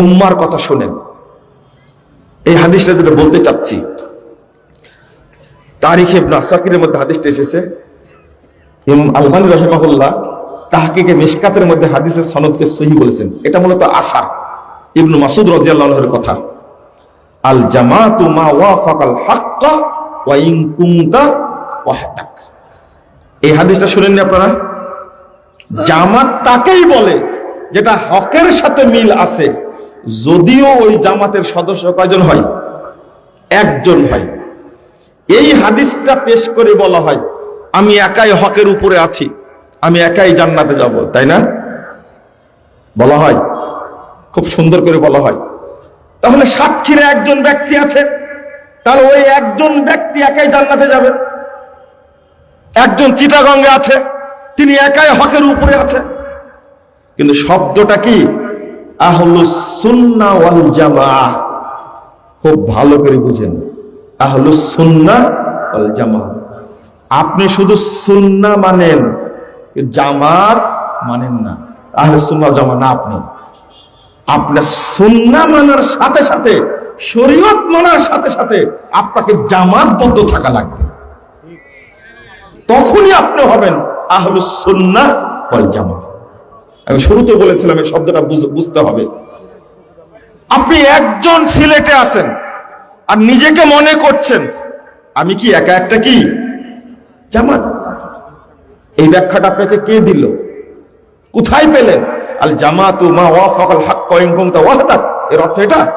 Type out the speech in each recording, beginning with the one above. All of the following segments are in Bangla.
উম্মার কথা শোনেন। এই হাদিসটা যেটা বলতে চাচ্ছি, তারিখ ইবনে আসাকিরের মধ্যে হাদিসটা এসেছে। আলবানী রহিমাহুল্লাহ তাহকিকে মিশকাতের মধ্যে হাদিসের সনদকে সহি বলেছেন। এটা মূলত আশা ইবনু মাসুদ রাজিয়াল্লাহের কথা। আল জামাতু মা ওয়াফাকাল হাক্কা ওয়া ইন কুনতা ওয়াহদাক। এই হাদিসটা শুনেননি আপনারা? জামাত তাকেই বলে যেটা হকের সাথে মিল আছে। যদিও ওই জামাতের সদস্য কয়জন হয়? একজন হয়। এই হাদিসটা পেশ করে বলা হয়, আমি একাই হকের উপরে আছি, আমি একাই জান্নাতে যাব, তাই না? বলা হয়। খুব সুন্দর করে বলা হয়। তাহলে সাক্ষীরে একজন ব্যক্তি আছে তাহলে ওই একজন ব্যক্তি একাই জান্নাতে যাবে। একজন চিটাগঙ্গে আছে, তিনি একাই হকের উপরে আছে। কিন্তু শব্দটা কি? খুব ভালো করে বুঝেন। আপনি শুধু সুন্না মানেন, জামাত মানেন না। আহলে সুন্না জামাত না আপনি। আপনার সুন্না মানার সাথে সাথে, শরীয়ত মানার সাথে সাথে আপনাকে জামাতবদ্ধ থাকা লাগবে। তখনই আপনি হবেন আহলুস সুন্না ওয়াল জামাত আমি শুরুতে বলেছিলাম, এই শব্দটা বুঝ- বুঝতে হবে। আপনি একজন সিলেটে আছেন আর নিজেকে মনে করছেন, আমি কি একা একটা কি? জামাত। এই ব্যাখ্যাটা আপনাকে কে দিল? কোথায় পেলেন? আল জামাতু মা ওয়াফাকাল হাক্কা ইন কুনতা ওয়াহদাক। এর অর্থ এটা।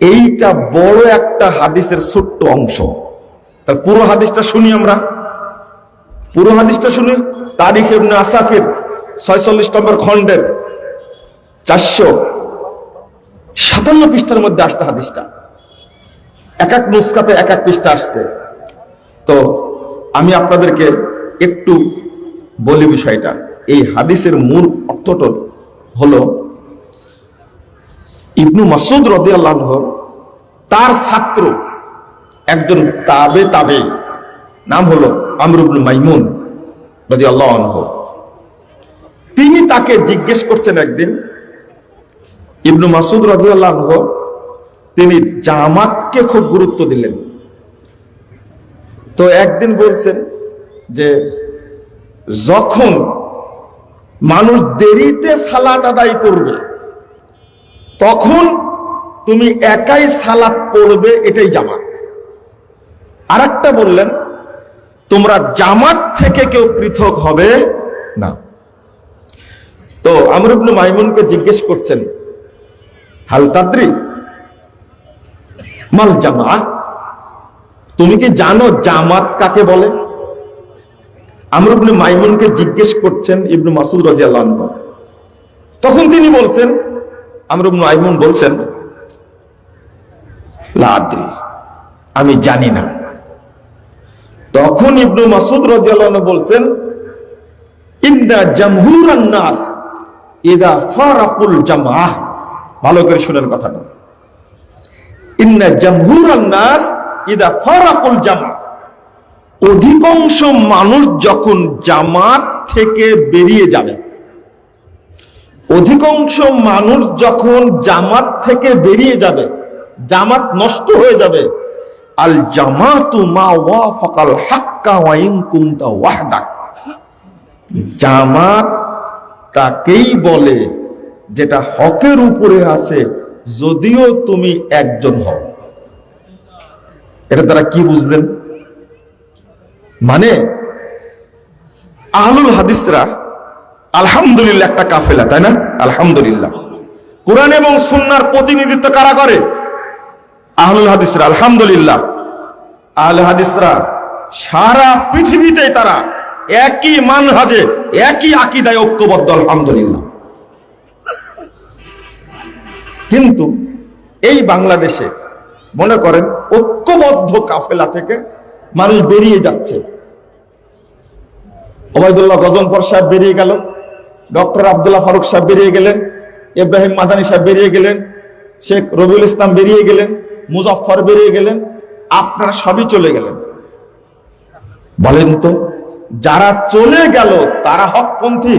এইটা বড় একটা হাদিসের ছোট্ট অংশ। তার পুরো হাদিসটা শুনি আমরা। পুরো হাদিসটা শুনি। তারিখ ইবনে আসাকির ছয়চল্লিশ নম্বর খণ্ডের চারশো সাতান্ন পৃষ্ঠার মধ্যে আসতে হাদিসটা। এক এক নুস্কাতে এক এক পৃষ্ঠা আসছে। তো আমি আপনাদেরকে একটু বলি বিষয়টা। এই হাদিসের মূল অর্থটা হলো, ইবনু মাসুদ রদিয়াল্লাহ তার ছাত্র একজন তাবে তাবে, নাম হলো আমরুবুল মাইমুন। তিনি তাকে জিজ্ঞেস করছেন একদিন, ইবনু মাসুদ রাজি আল্লাহ তিনি জামাতকে খুব গুরুত্ব দিলেন। তো একদিন বলছেন যে, যখন মানুষ দেরিতে সালাত আদায় করবে, তখন তুমি একাই সালাত পড়বে, এটাই জামাত। আর বললেন তোমরা জামাত থেকে কেউ পৃথক হবে না। তো আমর ইবনে মাইমুনকে জিজ্ঞেস করছেন, হাল তাদ্রি? মাল জামা তুমি কি জানো জামাত কাকে বলে? আমর ইবনে মাইমুনকে জিজ্ঞেস করছেন ইবনু মাসুদ আনহু। তখন তিনি বলছেন, আমর ইবনে মাইমুন বলছেন, লা আদ্রি, আমি জানি না। তখন ইবনু মাসুদ রাজিয়াল্লাহু বলছেন ইন্দা জামহুরান নাস ইদা ফারাকুল জামাহ ভালো করে শুনেন কথাটা। ইন্না জামহুরান নাস ইদা ফারাকুল জামা অধিকাংশ মানুষ যখন জামাত থেকে বেরিয়ে যাবে, অধিকাংশ মানুষ যখন জামাত থেকে বেরিয়ে যাবে, জামাত নষ্ট হয়ে যাবে আল জামাতু মা ওয়াফাকাল হাক্কা ওয়া ইন কুনতা ওয়াহদাক। জামাত তাকেই বলে যেটা হকের উপরে আছে, যদিও তুমি একজন হও। এটা তারা কি বুঝলেন? মানে আহলুল হাদিসরা আলহামদুলিল্লাহ একটা কাফেলা, তাই না? আলহামদুলিল্লাহ। কোরআন এবং সুন্নার প্রতিনিধিত্ব কারা করে? আহলুল হাদিসরা, আলহামদুলিল্লাহ। আহল হাদিসরা, সারা পৃথিবীতে তারা একই মানহাজে, একই আকিদায় ঐক্যবদ্ধ, আলহামদুলিল্লাহ। কিন্তু এই বাংলাদেশে, মনে করেন, ঐক্যবদ্ধ কাফেলা থেকে মানুষ বেরিয়ে যাচ্ছে। ওবায়দুল্লাহ গজনফর সাহেব বেরিয়ে গেল, ডক্টর আবদুল্লাহ ফারুক সাহেব বেরিয়ে গেলেন, ইব্রাহিম মাদানী সাহেব বেরিয়ে গেলেন, শেখ রবিউল ইসলাম বেরিয়ে গেলেন মুজফর বেরিয়ে গেলেন, আপনারা সবই চলে গেলেন। বলেন তো, যারা চলে গেল, তারা হকপন্থী।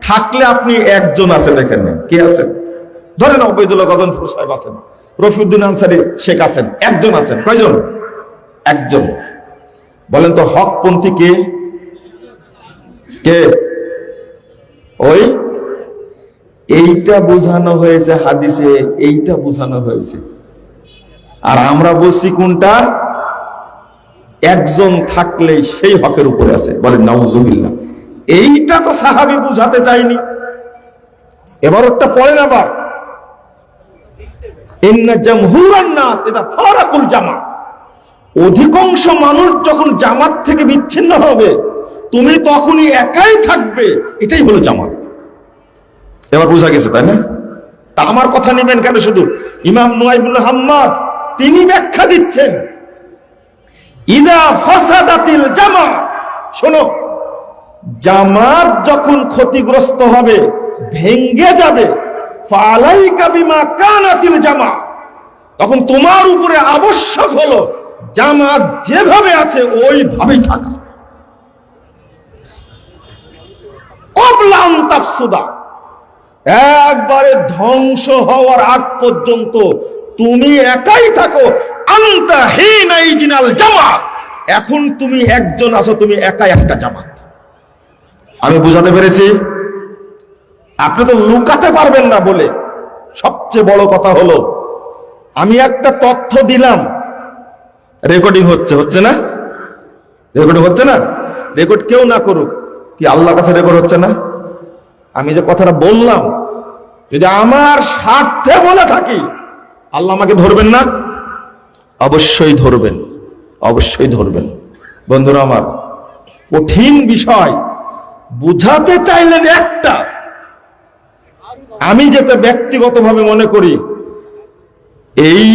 থাকলে আপনি একজন আছেন এখানে। কে আছেন? ধরেন অবৈদুল্লাহ গজনপুর সাহেব আছেন, রফিউদ্দিন আনসারি শেখ আছেন, একজন আছেন। কয়জন? একজন। বলেন তো, হকপন্থী কে? কে? ওই? এইটা বোঝানো হয়েছে হাদিসে, এইটা বোঝানো হয়েছে। আর আমরা বলছি কোনটা? একজন থাকলে সেই হকের উপরে আছে। বলেন, নাউজুবিল্লাহ। এইটা তো সাহাবি বুঝাতে চাইনি এবার ওটা পড়েন আবার। জামা। অধিকাংশ মানুষ যখন জামাত থেকে বিচ্ছিন্ন হবে, তুমি তখনই একাই থাকবে। এটাই হলো জামাত। এবার বোঝা গেছে, তাই না? তা আমার কথা নেবেন কেন শুধু? ইমাম নুয়াইবুল হাম্মাদ তিনি ব্যাখ্যা দিচ্ছেন। ইদা ফাসাদাতিল জামা, শোনো জামাত যখন ক্ষতিগ্রস্ত হবে, ভেঙ্গে যাবে জামা, তখন তোমার উপরে আবশ্যক হলো জামাত যেভাবে আছে ওইভাবেই থাকা। একবারে ধ্বংস হওয়ার আগ পর্যন্ত তুমি একাই থাকো। জামাত এখন তুমি একজন আছো, তুমি একাই একটা জামাত। আমি বুঝাতে পেরেছি? আপনি তো লুকাতে পারবেন না বলে। সবচেয়ে বড় কথা হলো, আমি একটা তথ্য দিলাম। রেকর্ডিং হচ্ছে হচ্ছে না? রেকর্ডিং হচ্ছে না? রেকর্ড কেউ না করুক, কি আল্লাহর কাছে রেকর্ড হচ্ছে না? আমি যে কথাটা বললাম, যদি আমার স্বার্থে বলে থাকি আল্লাহ আমাকে ধরবেন না? অবশ্যই ধরবেন অবশ্যই ধরবেন। বন্ধুরা আমার, কঠিন বিষয়, বুঝাতে চাইলেন একটা। আমি যেটা ব্যক্তিগতভাবে মনে করি, এই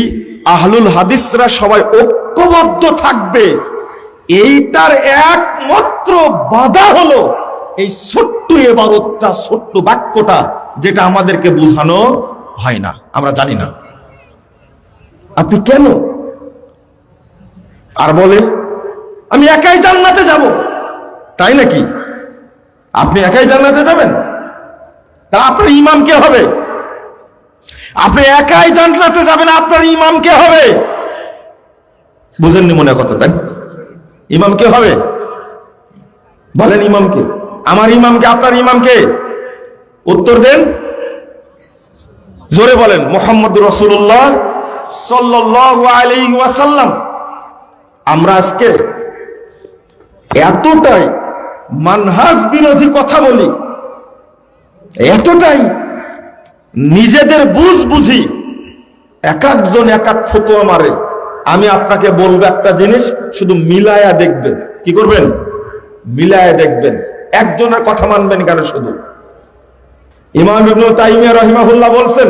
আহলুল হাদিসরা সবাই ঐক্যবদ্ধ থাকবে। এইটার একমাত্র বাধা হলো এই ছোট্ট এবারতটা, ছোট্ট বাক্যটা, যেটা আমাদেরকে বোঝানো হয় না। আমরা জানি না। আপনি কেন? আর বলে আমি একাই জান্নাতে যাব। তাই নাকি? আপনি একাই জান্নাতে যাবেন? তা আপনার ইমাম কে হবে? আপনি একাই জান্নাতে যাবেন, আপনার ইমাম কে হবে? বুঝেননি মনে কথা তাই ইমাম কে হবে? বলেন ইমামকে আমার ইমামকে আপনার ইমামকে উত্তর দেন। জোরে বলেন মোহাম্মদ রসুল্লাহ সাল্লাল্লাহু ওয়াসাল্লাম। আমরা আজকে এতটাই মানহাজ বিরোধী কথা বলি, এতটাই নিজেদের বুঝ বুঝি এক একজন এক এক ফতোয়া মারে। আমি আপনাকে বলব একটা জিনিস, শুধু মিলায়া দেখবেন। কি করবেন? মিলায়া দেখবেন। একজনের কথা মানবেন কেন শুধু? ইমাম ইবনু তাইমিয়া রহিমাহুল্লাহ বলছেন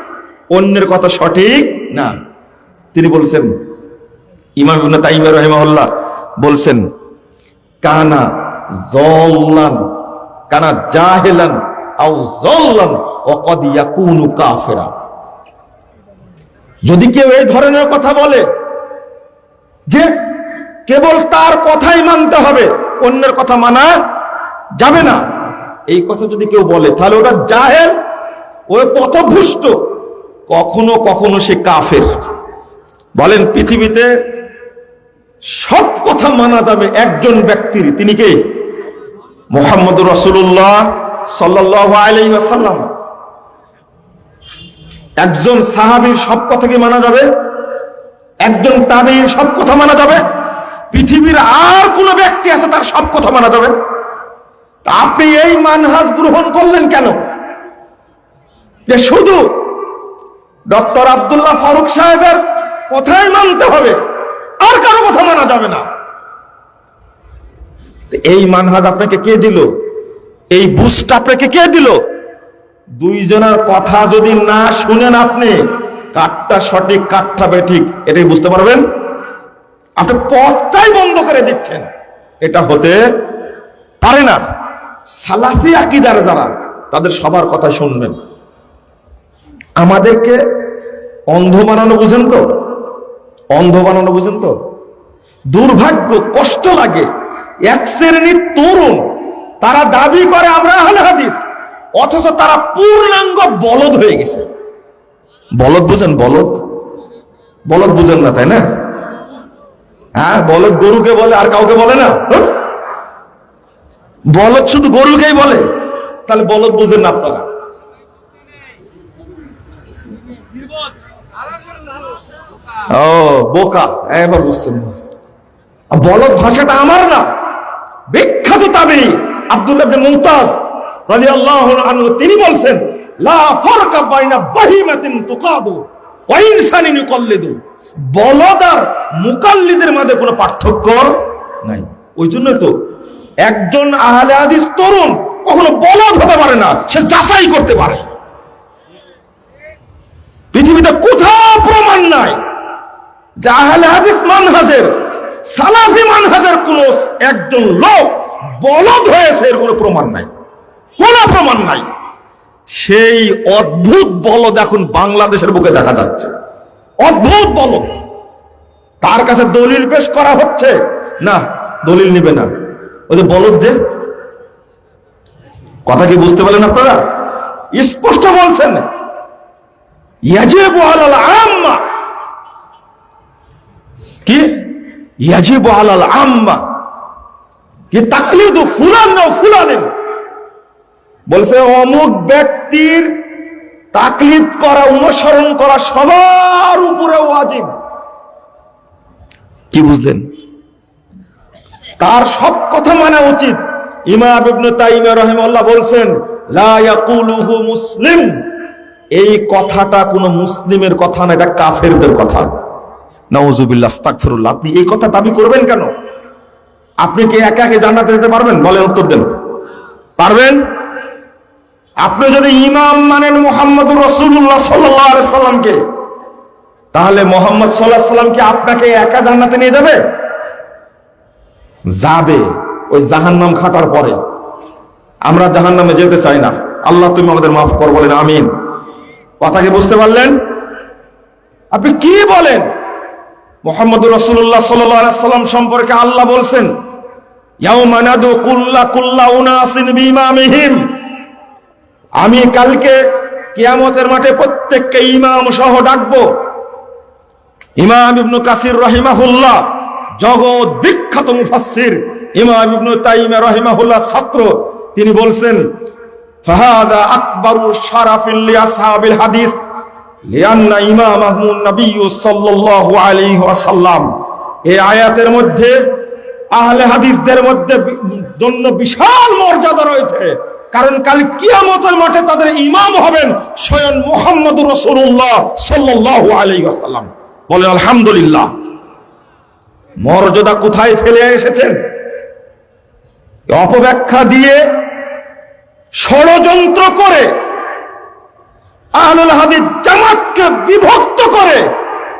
অন্যের কথা সঠিক? না। তিনি বলছেন, ইমাম ইবনে তাইমিয়া রাহিমাহুল্লাহ বলছেন, কানা জল্লান কানা জাহেলান আও জল্লান ও কদ ইয়াকুনু কাফেরা। যদি কেউ এই ধরনের কথা বলে যে কেবল তার কথাই মানতে হবে, অন্যের কথা মানা যাবে না। এই কথা যদি কেউ বলে, তাহলে ওটা জাহেল, ও পথভুষ্ট কখনো কখনো সে কাফের। বলেন, পৃথিবীতে সব কথা মানা যাবে একজন ব্যক্তির। তিনি কে? মোহাম্মদ রসুল্লাহ সাল্লাহ আলাইসাল্লাম একজন সাহাবীর সব কথা কি মানা যাবে? একজন তাবির সব কথা মানা যাবে? পৃথিবীর আর কোন ব্যক্তি আছে তার সব কথা মানা যাবে? আপনি এই মানহাজ গ্রহণ করলেন কেন? যে শুধু ডক্টর আব্দুল্লাহ ফারুক সাহেবের কথাই মানতে হবে। আর কারও কথা মানা যাবে না। এই মানহাজ আপনাকে কে দিল? এই বুস্ট আপনাকে কে দিল? দুইজনের কথা যদি না শুনেন আপনি, কাঠটা সঠিক, কাঠটা বেঠিক, এটাই বুঝতে পারবেন? আপনি পথটাই বন্ধ করে দিচ্ছেন। এটা হতে পারে না। সালাফি আকিদার যারা, তাদের সবার কথা শুনবেন। আমাদেরকে অন্ধ বানানো বুঝেন তো? অন্ধ বানানো বুঝেন তো? দুর্ভাগ্য, কষ্ট লাগে। এক শ্রেণির তরুণ, তারা দাবি করে আমরা আহলে হাদিস, অথচ তারা পূর্ণাঙ্গ বলদ হয়ে গেছে। বলদ বুঝেন বলদ? বলদ বুঝেন না, তাই না? হ্যাঁ বলদ গরুকে বলে, আর কাউকে বলে না? বলদ শুধু গরুকেই বলে। তাহলে বলদ বুঝেন না আপনারা। ও, বোকা। এবার বুঝছেন। বলদ ভাষাটা আমার না। বিখ্যাত তাবি আব্দুল্লাহ মুমতাজ রাদিয়াল্লাহু আনহু, তিনি বলছেন বলদ আর কোনো পার্থক্য নাই। ওই তো একজন তরুণ কখনো হতে পারে না, সে যাচাই করতে পারে। পৃথিবীতে কোথাও প্রমাণ নাই। যে আহলে হাদিস মানহাজের, সালাফি মানহাজের কোন একজন লোক বলদ হয়েছে এর কোনো প্রমাণ নাই। কোন প্রমাণ নাই। সেই অদ্ভুত বলদ এখন বাংলাদেশের বুকে দেখা যাচ্ছে। অদ্ভুত বলদ। তার কাছে দলিল পেশ করা হচ্ছে। না, দলিল নিবে না। ওই যে বলদ যে, কথা কি বুঝতে পারলেন আপনারা? স্পষ্ট বলছেন, ইয়াজিবু আলাল আম্মা কি? ইয়াজিবু আলাল আম্মা। কি তাকলিদু ফুলান না ফুলানেন? বলছে, অমুক ব্যক্তির তাকলিদ করা, অনুসরণ করা সবার উপরে ওয়াজিব। কি বুঝলেন? তার সব কথা মানা উচিত। ইমাম ইবনে তাইমিয়া রাহিমাহুল্লাহ বলছেন, লা ইয়াকুলুহু মুসলিম। এই কথাটা কোনো মুসলিমের কথা না, এটা কাফেরদের কথা। নাউজুবিল্লাহ, আস্তাগফিরুল্লাহ। আপনি এই কথা দাবি করবেন কেন? আপনি কি একা একা জান্নাতে যেতে পারবেন? বলেন উত্তর দেন। পারবেন? আপনি যদি ইমাম মানেন মোহাম্মদুর রসুল্লাহ সাল্লাহ সাল্লামকে, তাহলে মোহাম্মদ সাল্লাহ সাল্লামকে আপনাকে একা জান্নাতে নিয়ে যাবে? যাবে। ওই জাহান্নাম খাটার পরে। আমরা জাহান্নামে যেতে চাই না। আল্লাহ তুমি আমাদের মাফ কর, বলেন আমিন। কথা কি বুঝতে পারলেন? আপনি কি বলেন? মোহাম্মদ রসুল্লাহ সাল্লাম সম্পর্কে আল্লাহ বলছেন আমি কালকে কিয়ামতের মাঠে প্রত্যেককে ইমাম সহ ডাকবো। ইমাম ইবনু কাসির রহিমাহুল্লাহ, জগৎ বিখ্যাত মুফাসসির ইমাম ইবনু তাইমা রহিমাহুল্লাহ ছাত্র, তিনি বলছেন, ফাহাদা আকবরু শারাফিল লিআসহাবিল হাদিস। ইমামাহুম নবী সাল্লাল্লাহু আলাইহি ওয়াসাল্লাম। এই আয়াতের মধ্যে, আহলে হাদিসদের মধ্যে জন্য বিশাল মর্যাদা রয়েছে। কারণ কাল কিয়ামতের মাঠে তাদের ইমাম হবেন স্বয়ং মোহাম্মদ রসুল্লাহ সাল্লাল্লাহু আলাইহি ওয়াসাল্লাম। বলে, আলহামদুলিল্লাহ। মর্যাদা কোথায় ফেলে এসেছেন? অপব্যাখ্যা দিয়ে ষড়যন্ত্র করে আহলুল হাদিস জামাতকে বিভক্ত করে,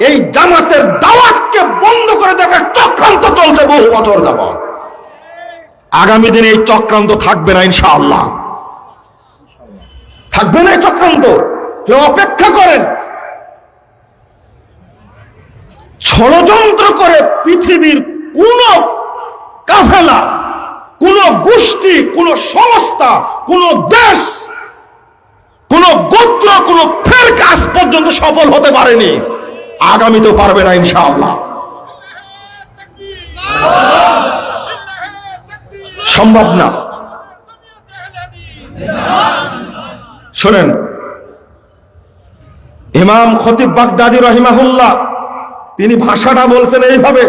এই জামাতের দাওয়াতকে বন্ধ করে দেখার চক্রান্ত চলছে বহু বছর যাবত আগামী দিনে এই চক্রান্ত থাকবে না ইনশাআল্লাহ। থাকবে না এই চক্রান্ত। অপেক্ষা করেন। ষড়যন্ত্র করে পৃথিবীর কোন কাফেলা, কোন গোষ্ঠী, কোন সংস্থা, কোন দেশ কোন গোত্র, কোন ফের কাজ পর্যন্ত সফল হতে পারেনি। আগামীতেও পারবে না ইনশাআল্লাহ। সম্ভব না। শোনেন, ইমাম খতিব বাগদাদি রহিমাহুল্লাহ, তিনি ভাষাটা বলছেন এইভাবে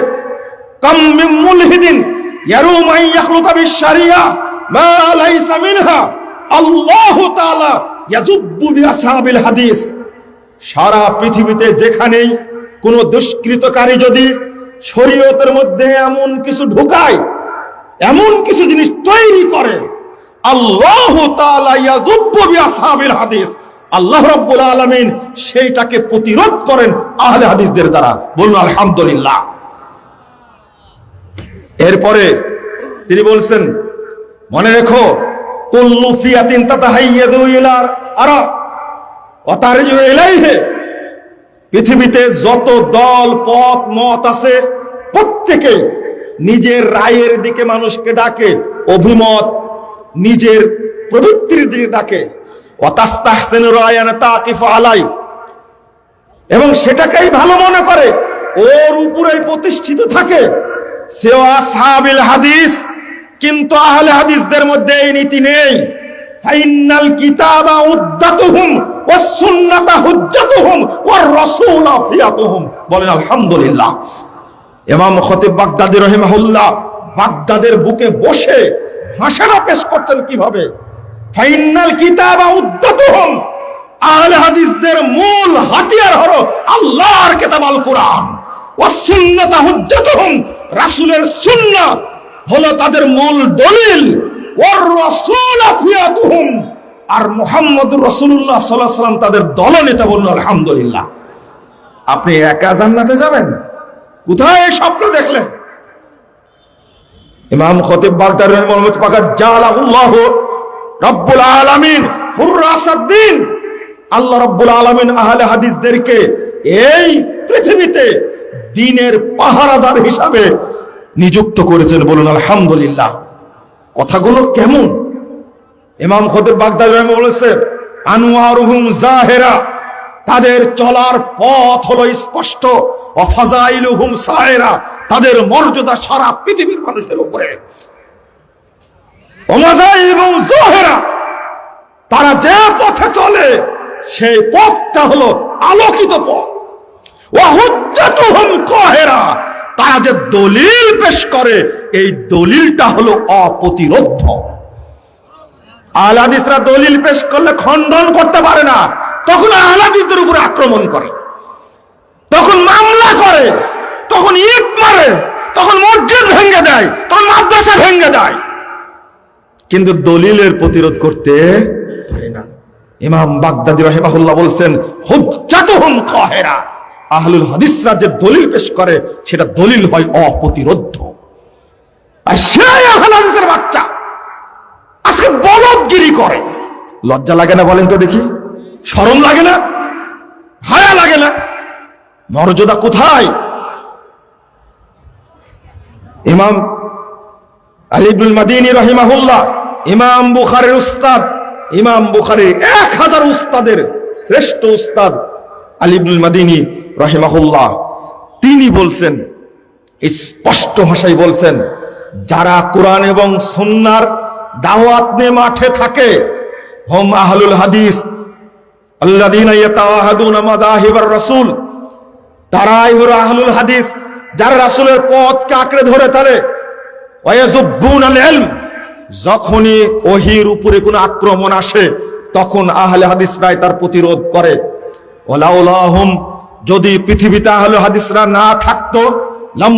আল্লাহু হাদিস। সারা পৃথিবীতে যেখানেই কোন দুষ্কৃতকারী যদি শরীয়তের মধ্যে এমন কিছু ঢুকায়, এমন কিছু জিনিস তৈরি করে, আল্লাহ হাদিস। আল্লাহ রাব্বুল আলামিন সেইটাকে প্রতিরোধ করেন আহলে হাদিসদের দ্বারা। বলুন, আলহামদুলিল্লাহ। এরপরে তিনি বলছেন, মনে রেখো পৃথিবীতে যত দল, পথ, মত আছে, প্রত্যেকে নিজের রায়ের দিকে মানুষকে ডাকে, অভিমত নিজের প্রবৃত্তির দিকে ডাকে। অতাস্তাহসেন তাকিফ আলাই। এবং সেটাকেই ভালো মনে করে। ওর উপরে প্রতিষ্ঠিত থাকে। সেও আসহাবিল হাদিস। কিন্তু আহলে হাদিসদের মধ্যে এই নীতি নেই। ফাইনাল কিতাবা উদ্দাতুহুম ওয়াস সুন্নাতা হুজ্জাতুহুম ওয়ার রাসূল আফিয়াতুহুম বলেন, আলহামদুলিল্লাহ। ইমাম খতিব বাগদাদি রহিমাহুল্লাহ বাগদাদের বুকে বসে ভাষাটা পেশ করছেন কীভাবে? ফাইনাল কিতাবা উদ্দাতুহুম। আহলে হাদিসদের মূল হাতিয়ার হলো আল্লাহর কিতাব আল কোরআন ওয়াস সুন্নাতা হুজ্জাতুহুম। রাসূলের সুন্নাহ। হলো তাদের মূল দলিল। আর সাল্লাল্লাহু আলাইহি সাল্লাম তাদের দলনেতা বলুন আলহামদুলিল্লাহ। আপনি একা জান্নাতে যাবেন? কোথায় এই স্বপ্ন দেখলেন? ইমাম খতিব মোহাম্মদ আল্লাহ রব্বুল আলামিন আহলে হাদিসদেরকে এই পৃথিবীতে দিনের পাহারাদার হিসাবে নিযুক্ত করেছেন বলুন, আলহামদুলিল্লাহ। কথাগুলো কেমন? ইমাম খতিব বাগদাদ বলেছে আনোয়ারুহুম জাহেরা তাদের চলার পথ হলো স্পষ্ট। অফাজাইলুহুম সায়েরা, তাদের মর্যাদা সারা পৃথিবীর মানুষের উপরে। তারা যে পথে চলে, সেই পথটা হলো আলোকিত পথ। ওয়াহুজ্জাতুহুম কাহেরা তারা যে দলিল পেশ করে, এই দলিলটা হলো অপ্রতিরোধ। আলাদিসরা দলিল পেশ করলে খণ্ডন করতে পারে না। তখন আলাদিসদের উপরে আক্রমণ করে। তখন মামলা করে। তখন ইট মারে। তখন মসজিদ ভেঙে দেয়। তখন মাদ্রাসা ভেঙে দেয়। কিন্তু দলিলের প্রতিরোধ করতে পারে না। ইমাম বাগদাদি রাহিমাহুল্লাহ বলছেন, হুজ্জাতুহুম কাহেরা আহলুল হাদিসরা যে দলিল পেশ করে, সেটা দলিল হয় অপ্রতিরোধ আর সেই আহলুল হাদিসের বাচ্চা আজকে বলদগিরি করে। লজ্জা লাগে না বলেন তো দেখি? শরম লাগে না? হায়া লাগে না? মর্যাদা কোথায়? ইমাম আলিবুল মাদিনী রহিমাহুল্লাহ, ইমাম বুখারের উস্তাদ, ইমাম বুখারের এক হাজার উস্তাদের শ্রেষ্ঠ উস্তাদ আলিবুল মাদিনী রহিমাহুল্লাহ, তিনি বলছেন, স্পষ্ট ভাষায় বলছেন, যারা কোরআন এবং সুন্নার দাওয়াত নিয়ে মাঠে থাকে, হোম আহলুল হাদিস রাসূল, তারাই হলো আহলুল হাদিস, যারা রাসূলের পথকে আঁকড়ে ধরে ইলম যখনই ওহির উপরে কোনো আক্রমণ আসে, তখন আহলে হাদিসরাই তার প্রতিরোধ করে। ওলাউলাহুম যদি পৃথিবীতে আহলে হাদিসরা না থাকতো, লাম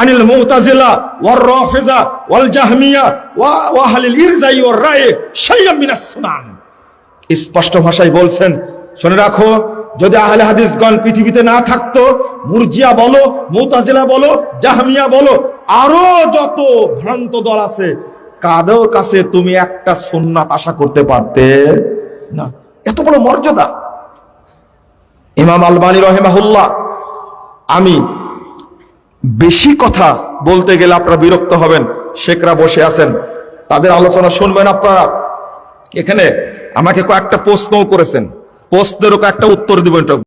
আনিল মুতাজিলা ওয়ার রাফিজা ওয়াল জাহমিয়া ওয়া ওয়া আহলিল ইরজাই রায় শাইয়াম মিনাস সুনান। স্পষ্ট ভাষায় বলছেন, শুনে রাখো, যদি আহলে হাদিসগণ পৃথিবীতে না থাকতো, মুরজিয়া বলো, মুতাজিলা বলো, জাহমিয়া বলো, আরও যত ভ্রান্ত দল আছে, কাদের কাছে তুমি একটা সুন্নাত আশা করতে পারতে না? এত বড় মর্যাদা। ইমাম আলবানী রহেমাহুল্লাহ, আমি বেশি কথা বলতে গেলে আপনারা বিরক্ত হবেন, শেখরা বসে আছেন, তাদের আলোচনা শুনবেন আপনারা। এখানে আমাকে কয়েকটা প্রশ্নও করেছেন, প্রশ্নেরও কয়েকটা উত্তর দিবেন